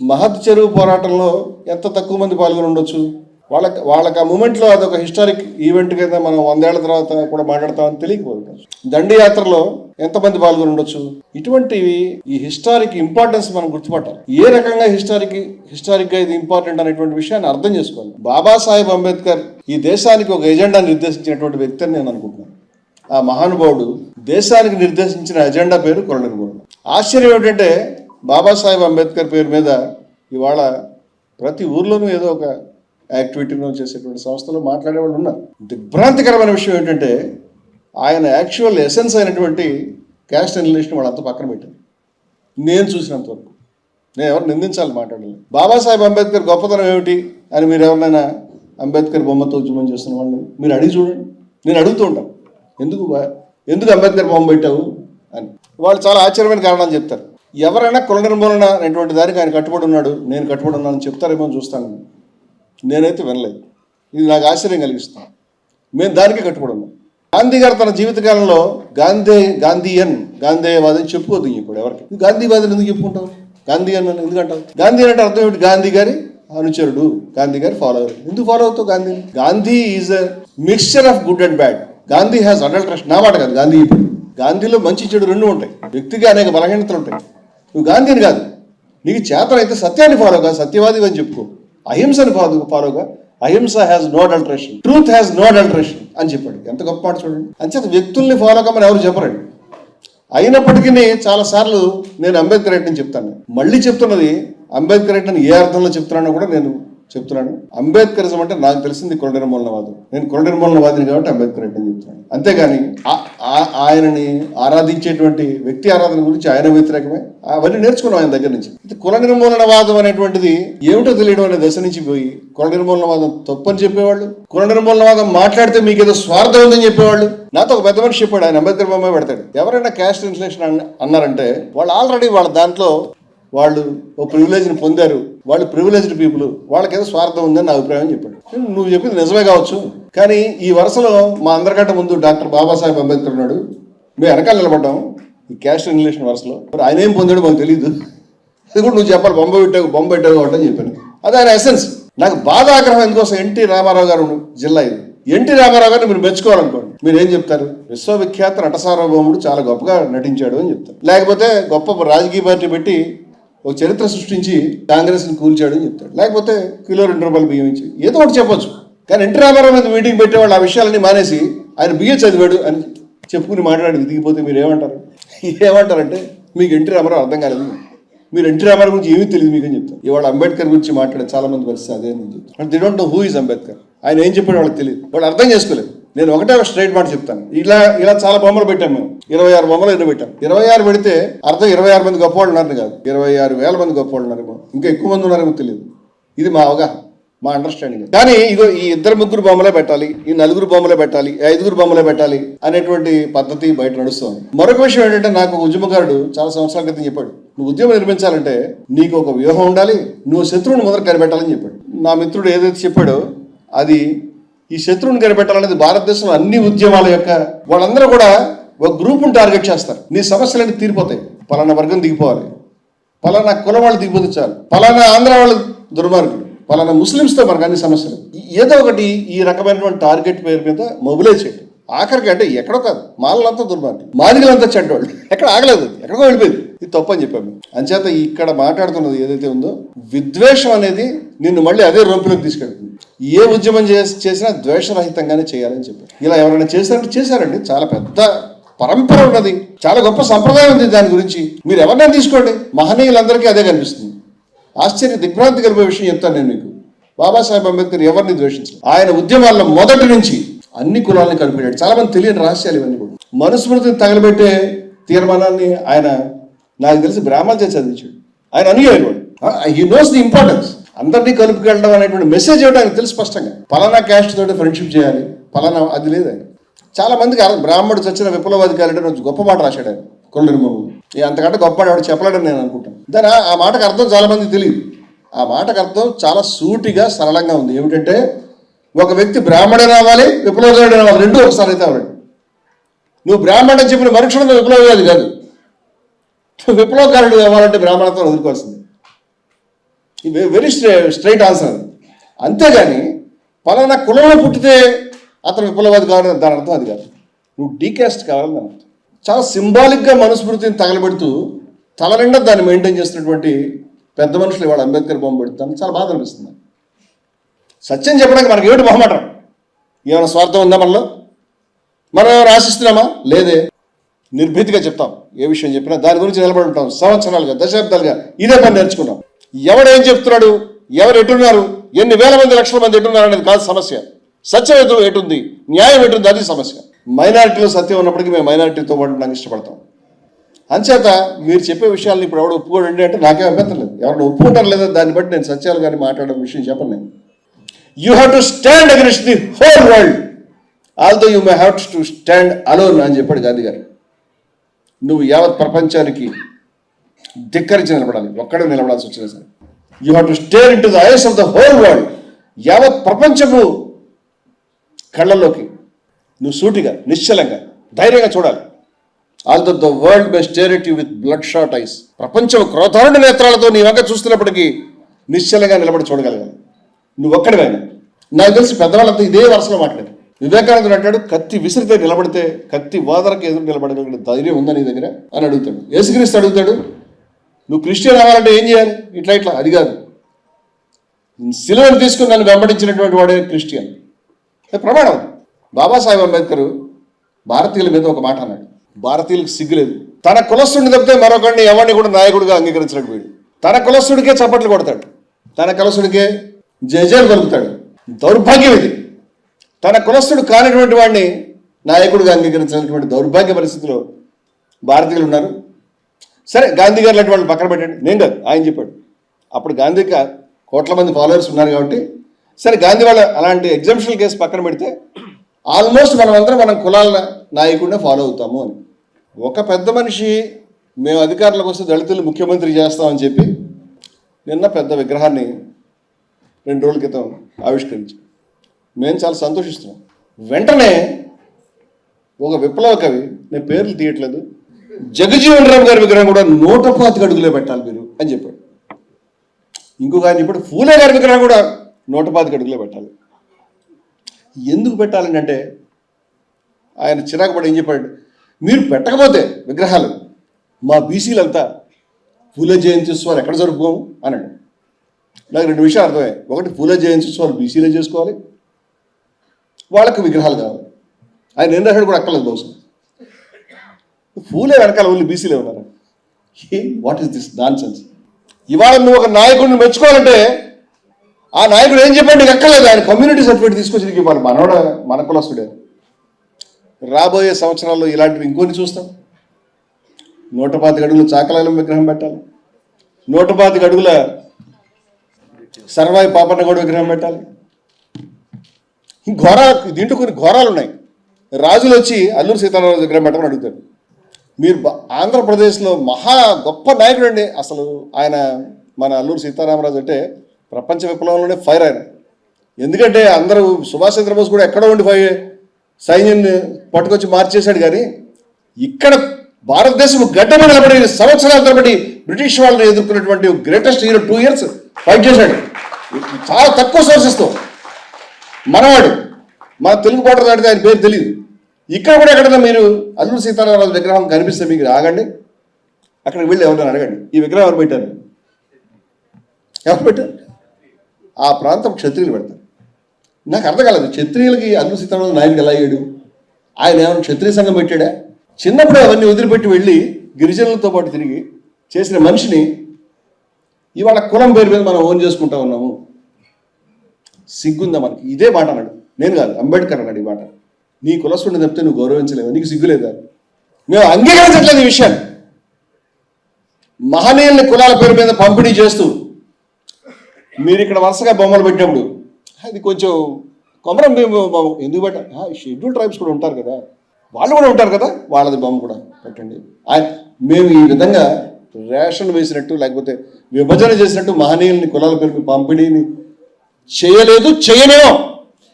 మహత్ చెరువు పోరాటంలో ఎంత తక్కువ మంది పాల్గొని ఉండొచ్చు? వాళ్ళకి వాళ్ళకి ఆ మూమెంట్లో అదొక హిస్టారిక్ ఈవెంట్ కింద మనం వందేళ్ళ తర్వాత కూడా మాట్లాడతామని తెలియకపోవచ్చు దండయాత్రలో ఎంతమంది పాల్గొని ఉండొచ్చు? ఇటువంటివి ఈ హిస్టారిక్ ఇంపార్టెన్స్ మనం గుర్తుపట్టాలి. ఏ రకంగా హిస్టారిక్ హిస్టారిక్గా ఇది ఇంపార్టెంట్ అనేటువంటి విషయాన్ని అర్థం చేసుకోవాలి. బాబాసాహెబ్ అంబేద్కర్ ఈ దేశానికి ఒక ఎజెండా నిర్దేశించినటువంటి వ్యక్తి అని నేను అనుకుంటున్నాను. ఆ మహానుభావుడు దేశానికి నిర్దేశించిన ఎజెండా పేరు కొరడనుగోడు. ఆశ్చర్యం ఏమిటంటే బాబాసాహెబ్ అంబేద్కర్ పేరు మీద ఇవాళ ప్రతి ఊర్లోనూ ఏదో ఒక యాక్టివిటీలో చేసేటువంటి సంస్థలో మాట్లాడే వాళ్ళు ఉన్నారు. దిగ్భ్రాంతికరమైన విషయం ఏంటంటే ఆయన యాక్చువల్ ఎసెన్స్ అయినటువంటి క్యాస్ట్ ఎన్లిషన్ వాళ్ళంతా పక్కన పెట్టారు. నేను చూసినంత వరకు. నేను ఎవరు నిందించాలి మాట్లాడలేదు. బాబాసాహెబ్ అంబేద్కర్ గొప్పతనం ఏమిటి అని మీరు ఎవరినైనా అంబేద్కర్ బొమ్మతో ఉద్యమం చేస్తున్న వాళ్ళని మీరు అడిగి చూడండి. నేను అడుగుతూ ఉంటాను. ఎందుకు ఎందుకు అంబేద్కర్ బొమ్మ పెట్టావు అని. వాళ్ళు చాలా ఆశ్చర్యమైన కారణాలు చెప్తారు. ఎవరైనా కుల నిర్మూలన అనేటువంటి దానికి ఆయన కట్టుబడి ఉన్నాడు. నేను కట్టుబడి ఉన్నానని చెప్తారేమో చూస్తాను. నేనైతే వినలేదు. ఇది నాకు ఆశ్చర్యం కలిగిస్తాను మేము దానికి కట్టుబడి ఉన్నాం. గాంధీ గారు తన జీవితకాలంలో గాంధీ గాంధీయన్ గాంధేయవాది అని చెప్పుకోదు ఇప్పుడు ఎవరికి. గాంధీవాదిని ఎందుకు చెప్పుకుంటావు గాంధీయన్ అని ఎందుకు గాంధీ అంటే అర్థం ఏమిటి? గాంధీ గారి అనుచరుడు. గాంధీ గారి ఫాలోవర్ ఎందుకు ఫాలో అవుతావు Gandhi Gandhi is a mixture of good and bad Gandhi has adulteration నా మాట కాదు గాంధీ ఇప్పుడు. గాంధీలో మంచి చెడు రెండు ఉంటాయి. వ్యక్తిగా అనేక బలహీనతలు ఉంటాయి. నువ్వు గాంధీని కాదు. నీకు చేతనైతే సత్యాన్ని ఫాలోగా సత్యవాది అని చెప్పుకో. అహింసని follow ఫాలోగా ahimsa has no adulteration truth has no adulteration అని చెప్పాడు. ఎంత గొప్ప మాట చూడండి. అంచేత వ్యక్తుల్ని ఫాలో కమ్మని ఎవరు చెప్పరండి. అయినప్పటికీ చాలా సార్లు నేను అంబేద్కర్ రైట్ అని చెప్తాను. మళ్ళీ చెప్తున్నది అంబేద్కర్ రైట్ అని ఏ అర్థంలో చెప్తున్నానో కూడా నేను చెప్తున్నాను. అంబేద్కరిజం అంటే నాకు తెలిసింది కుల నిర్మూలనవాదం నేను కుల నిర్మూలనవాదిని కాబట్టి అంబేద్కర్ అంటే చెప్తున్నాను. అంతేగాని ఆ- ఆ- ఆయనని ఆరాధించేటువంటి వ్యక్తి ఆరాధన గురించి ఆయన వ్యతిరేకమే? అవన్నీ నేర్చుకున్నాం ఆయన దగ్గర నుంచి. ఇది కుల నిర్మూలనవాదం అనేటువంటిది ఏమిటో తెలియడం అనే దశ నుంచి పోయి కుల నిర్మూలనవాదం తప్పని చెప్పేవాళ్ళు? కుల నిర్మూలనవాదం మాట్లాడితే మీకు ఏదో స్వార్థం ఉందని చెప్పేవాళ్ళు? నాతో ఒక పెద్ద మనిషి చెప్పాడు ఆయన అంబేద్కర్ బొమ్మ పెడతాడు. ఎవరైనా క్యాస్ట్ ఇన్ఫ్లేషన్ అన్నారంటే వాళ్ళు ఆల్రెడీ వాళ్ళ దాంట్లో వాళ్ళు ఓ ప్రివిలేజ్ని పొందారు. వాళ్ళు ప్రివిలేజ్డ్ పీపుల్ వాళ్ళకి ఏదో స్వార్థం ఉందని నా అభిప్రాయం చెప్పాడు. నువ్వు చెప్పింది నిజమే కావచ్చు. కానీ ఈ వరుసలో మా అందరికంటే ముందు డాక్టర్ బాబాసాహెబ్ అంబేద్కర్ ఉన్నాడు. మేము వెనకాల నిలబడ్డాము ఈ క్యాస్ట్ రిలేషన్ వరుసలో. మరి ఆయన ఏం పొందాడు మాకు తెలియదు అది కూడా నువ్వు చెప్పాలి. బొమ్మ పెట్టావు బొమ్మ పెట్టావు అని చెప్పాను. అది ఆయన ఎసెన్స్ నాకు బాధ ఆగ్రహం ఎందుకోసం ఎన్టీ రామారావు గారు జిల్లా ఇది. ఎన్టీ రామారావు గారిని మీరు మెచ్చుకోవాలనుకోండి. మీరు ఏం చెప్తారు? విశ్వవిఖ్యాత నటసార్వభౌముడు చాలా గొప్పగా నటించాడు అని చెప్తారు. లేకపోతే గొప్ప రాజకీయ పార్టీ పెట్టి ఒక చరిత్ర సృష్టించి కాంగ్రెస్ని కూల్చాడు అని చెప్తాడు. లేకపోతే కిలో రెండు రూపాయలు బియ్యం ఇచ్చి ఏదో ఒకటి చెప్పొచ్చు. కానీ ఎన్టీ రామారావు మీద మీటింగ్ పెట్టేవాళ్ళు ఆ విషయాలన్నీ మానేసి ఆయన బియ్యం చదివాడు అని చెప్పుకుని మాట్లాడి దిగిపోతే మీరు ఏమంటారు ఏమంటారంటే మీకు ఎన్టీ రామారావు అర్థం కాలేదు. మీరు ఎన్టీ రామారావు గురించి ఏమీ తెలియదు మీకు అని చెప్తారు. ఇవాళ అంబేద్కర్ గురించి మాట్లాడే చాలా మంది పరిస్థితి అదే అని చెప్తారు. అంటే they don't know who is Ambedkar. ఆయన ఏం చెప్పాడు వాళ్ళకి తెలియదు. వాళ్ళు అర్థం చేసుకోలేదు. నేను ఒకటే స్ట్రైట్ మాట చెప్తాను. ఇలా ఇలా చాలా బొమ్మలు పెట్టాం మేము ఇరవై ఆరు బొమ్మలు ఎన్ని పెట్టాం. ఇరవై ఆరు పెడితే అర్థం ఇరవై ఆరు మంది గొప్పవాళ్ళు ఉన్నారని కాదు. ఇరవై ఆరు వేల మంది గొప్పవాళ్ళు ఉన్నారేమో. ఇంకా ఎక్కువ మంది ఉన్నారేమో తెలియదు. ఇది మా అవగాహన మా అండర్స్టాండింగ్ కానీ ఇగో ఈ ఇద్దరు ముగ్గురు బొమ్మలే పెట్టాలి ఈ నలుగురు బొమ్మలే పెట్టాలి ఐదుగురు బొమ్మలే పెట్టాలి అనేటువంటి పద్ధతి బయట నడుస్తుంది. మరొక విషయం ఏంటంటే నాకు ఉద్యమకారుడు చాలా సంవత్సరాల క్రితం చెప్పాడు. నువ్వు ఉద్యమం నిర్మించాలంటే నీకు ఒక వ్యూహం ఉండాలి నువ్వు శత్రువుని మొదలు కనిపెట్టాలని చెప్పాడు. నా మిత్రుడు ఏదైతే చెప్పాడో అది ఈ శత్రువుని కనిపెట్టాలనేది భారతదేశంలో అన్ని ఉద్యమాల యొక్క వాళ్ళందరూ కూడా ఒక గ్రూప్ను టార్గెట్ చేస్తారు. నీ సమస్యలన్నీ తీరిపోతాయి. పలానా వర్గం దిగిపోవాలి. పలానా కులం వాళ్ళు దిగిపోతే చాలు. పలానా ఆంధ్ర వాళ్ళు దుర్మార్గులు. పలానా ముస్లిమ్స్తో మనకు అన్ని సమస్యలు. ఏదో ఒకటి ఈ రకమైనటువంటి టార్గెట్ పేరు మీద మొబిలైజ్ చేయండి ఆఖరికి అంటే ఎక్కడో కాదు. మాలంతా దుర్మార్గులు. మాదిగలంతా చెడ్డవాళ్ళు ఎక్కడ ఆగలేదు ఎక్కడో ఎక్కడికో వెళ్ళిపోయింది. ఇది తప్పని చెప్పాము. అంచేత ఇక్కడ మాట్లాడుతున్నది ఏదైతే ఉందో విద్వేషం అనేది నిన్ను మళ్ళీ అదే రొంపులోకి తీసుకెళ్తుంది. ఏ ఉద్యమం చేసి చేసినా ద్వేషరహితంగానే చేయాలని చెప్పారు ఇలా ఎవరైనా చేశారంటే చేశారండి. చాలా పెద్ద పరంపర ఉన్నది. చాలా గొప్ప సంప్రదాయం ఉంది దాని గురించి. మీరు ఎవరినైనా తీసుకోండి. మహనీయులందరికీ అదే కనిపిస్తుంది. ఆశ్చర్య దిగ్భ్రాంతి కలిపే విషయం చెప్తాను నేను మీకు. బాబాసాహెబ్ అంబేద్కర్ ఎవరిని ద్వేషించారు ఆయన ఉద్యమాల్లో మొదటి నుంచి అన్ని కులాలను కలిపాడు చాలా మంది తెలియని రహస్యాలు ఇవన్నీ కూడా. మనుస్మృతిని తగలబెట్టే తీర్మానాన్ని ఆయన నాకు తెలిసి బ్రాహ్మణ చేసి చదివించాడు. ఆయన అనుయాయుడు హీ నోస్ ది ఇంపార్టెన్స్ అందరినీ కలుపుకెళ్ళడం అనేటువంటి మెసేజ్ ఏమిటో ఆయనకు తెలుసు స్పష్టంగా. పలానా క్యాస్ట్ తోటి ఫ్రెండ్షిప్ చేయాలి పలానా అది లేదు ఆయన చాలా మందికి బ్రాహ్మడు చచ్చిన విప్లవాది అంటే గొప్ప మాట రాశాడు ఆయన కుల అంతకంటే గొప్ప వాడు చెప్పలేడని నేను అనుకుంటాను. దాని ఆ- మాటకు అర్థం చాలా మంది తెలియదు. ఆ మాటకు అర్థం చాలా సూటిగా సరళంగా ఉంది. ఏమిటంటే ఒక వ్యక్తి బ్రాహ్మణుడు రావాలి విప్లవకారుడే రావాలి రెండు ఒకసారి అయితే అవ్వండి. నువ్వు బ్రాహ్మణ చెప్పిన మరుక్షణం విప్లవవాది కాదు. విప్లవకారుడు కావాలంటే బ్రాహ్మణత్వం వదులుకోవాల్సింది. వెరీ స్ట్రే స్ట్రైట్ ఆన్సర్ అది అంతేగాని పలానా కులంలో పుట్టితే అతను విప్లవాది కాదు దాని అర్థం అది కాదు. నువ్వు డీకాస్ట్ కావాలని దాని అర్థం. చాలా సింబాలిక్గా మనుస్మృతిని తగలబెడుతూ తల నిండా దాన్ని మెయింటైన్ చేస్తున్నటువంటి పెద్ద మనుషులు ఇవాళ అంబేద్కర్ బొమ్మ పెడతాను చాలా బాధ అనిపిస్తుంది. సత్యం చెప్పడానికి మనకి ఏమిటి మొహమాటం? ఏమైనా స్వార్థం ఉందా మనలో? మనం ఏమైనా ఆశిస్తున్నామా? లేదే. నిర్భీతిగా చెప్తాం. ఏ విషయం చెప్పినా దాని గురించి నిలబడి ఉంటాం. సంవత్సరాలుగా దశాబ్దాలుగా ఇదే పని నేర్చుకున్నాం. ఎవడు ఏం చెప్తున్నాడు? ఎవరు ఎటున్నారు ఎన్ని వేల మంది లక్షల మంది ఎటున్నారు అనేది కాదు సమస్య. సత్యం ఎటు ఎటుంది? న్యాయం ఎటుంది? అది సమస్య. మైనారిటీలో సత్యం ఉన్నప్పటికీ మేము మైనారిటీతో ఉండడానికి ఇష్టపడతాం. అంచేత మీరు చెప్పే విషయాలను ఇప్పుడు ఎవరు ఒప్పుకోండి అంటే నాకేం అభ్యంతరం లేదు. ఎవరు ఒప్పుకుంటారు లేదా దాన్ని బట్టి నేను సత్యాలు కానీ మాట్లాడడం విషయం చెప్పను నేను. You have to stand against the whole world although you may have to stand alone అని చెప్పాడు గాంధీ గారు. నువ్వు యావత్ ప్రపంచానికి ధిక్కరించి నిలబడాలి. ఒక్కడే నిలబడాల్సి వచ్చినా సరే. You have to stare into the eyes of the whole world యావత్ ప్రపంచము కళ్ళల్లోకి నువ్వు సూటిగా నిశ్చలంగా ధైర్యంగా చూడాలి. All the world may stare at you with bloodshot eyes ప్రపంచం క్రోధారుణ నేత్రాలతో నీ వంక చూస్తున్నప్పటికీ నిశ్చలంగా నిలబడి చూడగలగాలి. నువ్వు ఒక్కడివైనా నాకు తెలిసి పెద్దవాళ్ళంతా ఇదే వరుసలో మాట్లాడారు. వివేకానందుడు అంటాడు కత్తి విసిరితే నిలబడితే కత్తి వాదరకు ఎదురు నిలబడగలిగిన ధైర్యం ఉందా నీ దగ్గర? అని అడుగుతాడు. యేసుక్రీస్తు అడుగుతాడు నువ్వు క్రిస్టియన్ అవ్వాలంటే ఏం చేయాలి? ఇట్లా ఇట్లా. అది కాదు. సిలువను తీసుకుని నన్ను వెంబడించినటువంటి వాడే క్రిస్టియన్. అది ప్రమాణం బాబాసాహెబ్ అంబేద్కర్ భారతీయుల మీద ఒక మాట అన్నాడు. భారతీయులకు సిగ్గులేదు. తన కులస్తుడిని తప్పితే మరొకడిని ఎవరిని కూడా నాయకుడిగా అంగీకరించినట్టు వీడు తన కులస్తుడికే చప్పట్లు కొడతాడు. తన కులస్తుడికే జయజయలు కలుపుతాడు దౌర్భాగ్యం ఇది. తన కులస్తుడు కానిటువంటి వాడిని నాయకుడిగా అంగీకరించినటువంటి దౌర్భాగ్య పరిస్థితిలో భారతీయులు ఉన్నారు. సరే గాంధీ గారు లాంటి వాళ్ళు పక్కన పెట్టండి. నేను కాదు ఆయన చెప్పాడు. అప్పుడు గాంధీకి కోట్ల మంది ఫాలోవర్స్ ఉన్నారు కాబట్టి సరే గాంధీ వాళ్ళ అలాంటి ఎగ్జామ్షనల్ కేసు పక్కన పెడితే ఆల్మోస్ట్ మనమందరం మనం కులాల నాయకుడినే ఫాలో అవుతాము అని. ఒక పెద్ద మనిషి మేము అధికారులకు వస్తే దళితులు ముఖ్యమంత్రి చేస్తామని చెప్పి నిన్న పెద్ద విగ్రహాన్ని రెండు రోజుల క్రితం ఆవిష్కరించాం మేము చాలా సంతోషిస్తున్నాం. వెంటనే ఒక విప్లవ కవి నేను పేర్లు తీయట్లేదు జగజీవన్ రామ్ గారి విగ్రహం కూడా నూట పాతిక అడుగులే పెట్టాలి మీరు అని చెప్పాడు. ఇంకొక ఆయన ఇప్పుడు ఫూలే గారి విగ్రహం కూడా నూట పాతిక అడుగులే పెట్టాలి. ఎందుకు పెట్టాలని అంటే ఆయన చిరాకు పడి ఏం చెప్పాడు మీరు పెట్టకపోతే విగ్రహాలు మా బీసీలంతా పూలే జయంతి ఉత్సవాలు ఎక్కడ జరుపుకోము అన్నాడు. నాకు రెండు విషయాలు అర్థమయ్యాయి. ఒకటి పూలే జయంతి ఉత్సవాలు బీసీలే చేసుకోవాలి. వాళ్ళకు విగ్రహాలు కావాలి. ఆయన ఏం రాశాడు కూడా అక్కర్లేదు బహుశా. పూలే వెనకాల ఓన్లీ బీసీలే ఉన్నారు. What is this nonsense ఇవాళ నువ్వు ఒక నాయకుడిని మెచ్చుకోవాలంటే ఆ నాయకుడు ఏం చెప్పండి నీకు అక్కర్లేదు ఆయన కమ్యూనిటీ సర్టిఫికేట్ తీసుకొచ్చి నీకు ఇవ్వాలి. మనోడ మన కులస్తుడే. రాబోయే సంవత్సరాల్లో ఇలాంటివి ఇంకొన్ని చూస్తాం. నూట పాతిక అడుగుల చాకలాల విగ్రహం పెట్టాలి. నూట పాతిక అడుగుల సర్వాయి పాపన్న కూడా విగ్రహం పెట్టాలి. ఘోర దీంట్లో కొన్ని ఘోరాలు ఉన్నాయి రాజులు వచ్చి అల్లూరు సీతారామరాజు విగ్రహం పెట్టమని అడుగుతారు. మీరు ఆంధ్రప్రదేశ్లో మహా గొప్ప నాయకుడు అండి. అసలు ఆయన మన అల్లూరు సీతారామరాజు అంటే ప్రపంచ విప్లవంలోనే ఫైర్ ఆయన. ఎందుకంటే అందరూ సుభాష్ చంద్రబోస్ కూడా ఎక్కడో ఉండి ఫైర్ సైన్యాన్ని పట్టుకొచ్చి మార్చేశాడు కానీ ఇక్కడ భారతదేశం గడ్డ నిలబడి సంవత్సరాల తరబడి బ్రిటిష్ వాళ్ళని ఎదుర్కొన్నటువంటి greatest hero two years fight చేశాడు. చాలా తక్కువ సోర్సెస్తో మనవాడు మన తెలుగు బార్డర్ దాటితే ఆయన పేరు తెలియదు ఇక్కడ కూడా ఎక్కడైనా మీరు అల్లూరు సీతారామరాజు విగ్రహం కనిపిస్తే మీకు రాగండి. అక్కడికి వెళ్ళి ఎవరైనా అడగండి. ఈ విగ్రహం ఎవరు పెట్టారు? ఎవరు పెట్టారు? ఆ ప్రాంతం క్షత్రియులు పెడతారు. నాకు అర్థం కాలేదు. క్షత్రియులకి అల్లూరు సీతారామరాజు నాయకుడు ఎలా అయ్యాడు? ఆయన ఏమైనా క్షత్రియ సంఘం పెట్టాడా? చిన్నప్పుడు అవన్నీ వదిలిపెట్టి వెళ్ళి గిరిజనులతో పాటు తిరిగి చేసిన మనిషిని ఇవాళ కులం పేరు మీద మనం ఓన్ చేసుకుంటా ఉన్నాము. సిగ్గుందా మనకి? ఇదే మాట అన్నాడు. నేను కాదు అంబేద్కర్ అన్నాడు ఈ మాట. నీ కులస్తుడిని చెప్తే నువ్వు గౌరవించలేవు. నీకు సిగ్గులేదా? మేము అంగీకరించట్లేదు ఈ విషయాన్ని. మహనీయుల్ని కులాల పేరు మీద పంపిణీ చేస్తూ మీరు ఇక్కడ వరుసగా బొమ్మలు పెట్టినప్పుడు అది కొంచెం కొమరం మేము ఎందుకు పెట్ట షెడ్యూల్ ట్రైబ్స్ కూడా ఉంటారు కదా. వాళ్ళు కూడా ఉంటారు కదా వాళ్ళది బొమ్మ కూడా పెట్టండి. మేము ఈ విధంగా రేషన్ వేసినట్టు లేకపోతే విభజన చేసినట్టు మహనీయుల్ని కులాల పేరు పంపిణీని చేయలేదు చేయలేము.